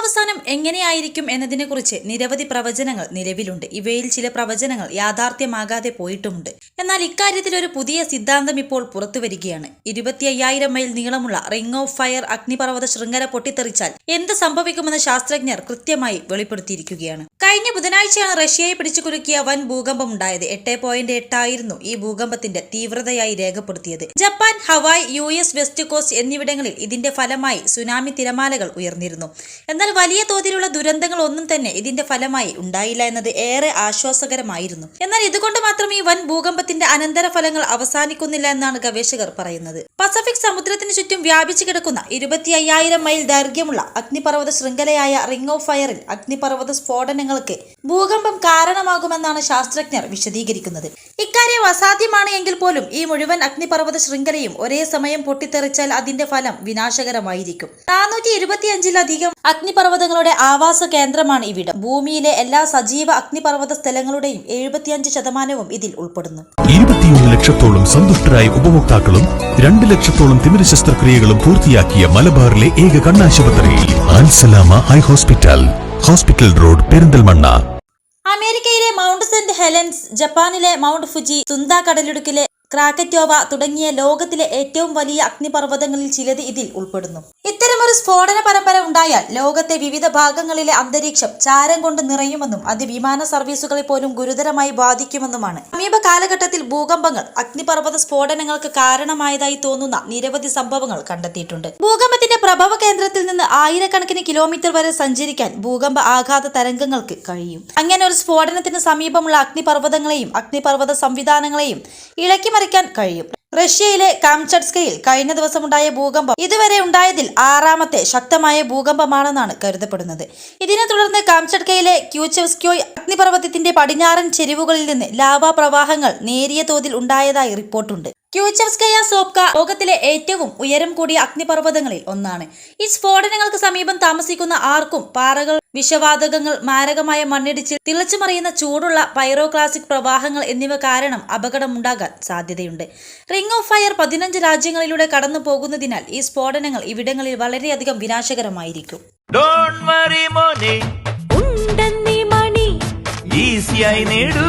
ലോകാവസാനം എങ്ങനെയായിരിക്കും എന്നതിനെക്കുറിച്ച് നിരവധി പ്രവചനങ്ങൾ നിലവിലുണ്ട്. ഇവയിൽ ചില പ്രവചനങ്ങൾ യാഥാർത്ഥ്യമാകാതെ പോയിട്ടുമുണ്ട്. എന്നാൽ ഇക്കാര്യത്തിൽ ഒരു പുതിയ സിദ്ധാന്തം ഇപ്പോൾ പുറത്തുവരികയാണ്. ഇരുപത്തി അയ്യായിരം മൈൽ നീളമുള്ള റിംഗ് ഓഫ് ഫയർ അഗ്നിപർവത ശൃംഖല പൊട്ടിത്തെറിച്ചാൽ എന്ത് സംഭവിക്കുമെന്ന് ശാസ്ത്രജ്ഞർ കൃത്യമായി വെളിപ്പെടുത്തിയിരിക്കുകയാണ്. കഴിഞ്ഞ ബുധനാഴ്ചയാണ് റഷ്യയെ പിടിച്ചു കുലുക്കിയ വൻ ഭൂകമ്പം ഉണ്ടായത് എട്ട് പോയിന്റ് എട്ടായിരുന്നു ഈ ഭൂകമ്പത്തിന്റെ തീവ്രതയായി രേഖപ്പെടുത്തിയത്. Japan Hawaii U S west coast എന്നിവിടങ്ങളിൽ ഇതിന്റെ ഫലമായി സുനാമി തിരമാലകൾ ഉയർന്നിരുന്നു. എന്നാൽ വലിയ തോതിലുള്ള ദുരന്തങ്ങൾ ഒന്നും തന്നെ ഇതിന്റെ ഫലമായി ഉണ്ടായില്ല എന്നത് ഏറെ ആശ്വാസകരമായിരുന്നു. എന്നാൽ ഇതുകൊണ്ട് മാത്രം ഈ വൻ ഭൂകമ്പത്തിന്റെ അനന്തരഫലങ്ങൾ അവസാനിക്കുന്നില്ല എന്നാണ് ഗവേഷകർ പറയുന്നത്. പസഫിക് സമുദ്രത്തിന് ചുറ്റും വ്യാപിച്ചു കിടക്കുന്ന ഇരുപത്തി അയ്യായിരം മൈൽ ദൈർഘ്യമുള്ള അഗ്നിപർവത ശൃംഖലയായ റിംഗ് ഓഫ് ഫയറിൽ അഗ്നിപർവത സ്ഫോടനങ്ങൾക്ക് ഭൂകമ്പം കാരണമാകുമെന്നാണ് ശാസ്ത്രജ്ഞർ വിശദീകരിക്കുന്നത്. ഇക്കാര്യം അസാധ്യമാണ് എങ്കിൽ പോലും ഈ മുഴുവൻ അഗ്നിപർവത ശൃംഖലയും ഒരേ സമയം പൊട്ടിത്തെറിച്ചാൽ അതിന്റെ ഫലം വിനാശകരമായിരിക്കും. നാനൂറ്റി ഇരുപത്തിയഞ്ചിലധികം അഗ്നിപർവതങ്ങളുടെ ആവാസ കേന്ദ്രമാണ് ഇവിടം. ഭൂമിയിലെ എല്ലാ സജീവ അഗ്നിപർവത സ്ഥലങ്ങളുടെയും എഴുപത്തിയഞ്ച് ശതമാനവും ഇതിൽ ഉൾപ്പെടുന്നു. ഇരുപത്തിയൊന്ന് ലക്ഷത്തോളം സന്തുഷ്ടരായ ഉപഭോക്താക്കളും രണ്ട് ലക്ഷത്തോളം തിമിര ശസ്ത്രക്രിയകളും പൂർത്തിയാക്കിയ മലബാറിലെ ഏക കണ്ണാശുപത്രി Alsalama eye hospital. Hospital road Perinthalmanna. അമേരിക്കയിലെ മൗണ്ട് സെന്റ് ഹെലൻസ് ജപ്പാനിലെ മൗണ്ട് ഫുജി സുന്ദ കടലിടുക്കിലെ ക്രാക്കറ്റോവ തുടങ്ങിയ ലോകത്തിലെ ഏറ്റവും വലിയ അഗ്നിപർവതങ്ങളിൽ ചിലത് ഇതിൽ ഉൾപ്പെടുന്നു. ഇത്തരമൊരു സ്ഫോടന പരമ്പര ഉണ്ടായാൽ ലോകത്തെ വിവിധ ഭാഗങ്ങളിലെ അന്തരീക്ഷം ചാരം കൊണ്ട് നിറയുമെന്നും അത് വിമാന സർവീസുകളെ പോലും ഗുരുതരമായി ബാധിക്കുമെന്നുമാണ്. സമീപ കാലഘട്ടത്തിൽ ഭൂകമ്പങ്ങൾ അഗ്നിപർവത സ്ഫോടനങ്ങൾക്ക് കാരണമായതായി തോന്നുന്ന നിരവധി സംഭവങ്ങൾ കണ്ടെത്തിയിട്ടുണ്ട്. ഭൂകമ്പത്തിന്റെ പ്രഭവ കേന്ദ്രത്തിൽ നിന്ന് ആയിരക്കണക്കിന് കിലോമീറ്റർ വരെ സഞ്ചരിക്കാൻ ഭൂകമ്പ ആഘാത തരംഗങ്ങൾക്ക് കഴിയും. അങ്ങനെ ഒരു സ്ഫോടനത്തിന് സമീപമുള്ള അഗ്നിപർവതങ്ങളെയും അഗ്നിപർവത സംവിധാനങ്ങളെയും ഇളക്കിമറിക്കാൻ കഴിയും. റഷ്യയിലെ കാംചട്സ്കയിൽ കഴിഞ്ഞ ദിവസമുണ്ടായ ഭൂകമ്പം ഇതുവരെ ഉണ്ടായതിൽ ആറാമത്തെ ശക്തമായ ഭൂകമ്പമാണെന്നാണ് കരുതപ്പെടുന്നത്. ഇതിനെ തുടർന്ന് കാംചട്കയിലെ ക്യൂച്ചെവ്സ്ക്യോയ് അഗ്നിപർവതത്തിന്റെ പടിഞ്ഞാറൻ ചെരിവുകളിൽ നിന്ന് ലാവാ പ്രവാഹങ്ങൾ നേരിയ തോതിൽ ഉണ്ടായതായി റിപ്പോർട്ടുണ്ട്. ക്യൂച്ചെവ്സ്കയ സോപ്ക ലോകത്തിലെ ഏറ്റവും ഉയരം കൂടിയ അഗ്നിപർവതങ്ങളിൽ ഒന്നാണ്. ഈ സ്ഫോടനങ്ങൾക്ക് സമീപം താമസിക്കുന്ന ആർക്കും പാറകൾ വിഷവാതകങ്ങൾ മാരകമായ മണ്ണിടിച്ചിൽ തിളച്ചുമറിയുന്ന ചൂടുള്ള പൈറോക്ലാസിക് പ്രവാഹങ്ങൾ എന്നിവ കാരണം അപകടമുണ്ടാകാൻ സാധ്യതയുണ്ട്. റിംഗ് ഓഫ് ഫയർ പതിനഞ്ച് രാജ്യങ്ങളിലൂടെ കടന്നു പോകുന്നതിനാൽ ഈ സ്ഫോടനങ്ങൾ ഇവിടങ്ങളിൽ വളരെയധികം വിനാശകരമായിരിക്കും. ഡോണ്ട് വറി മോനെ. ഉണ്ടെന്നീ മണി. ഈസിയായി നേടൂ.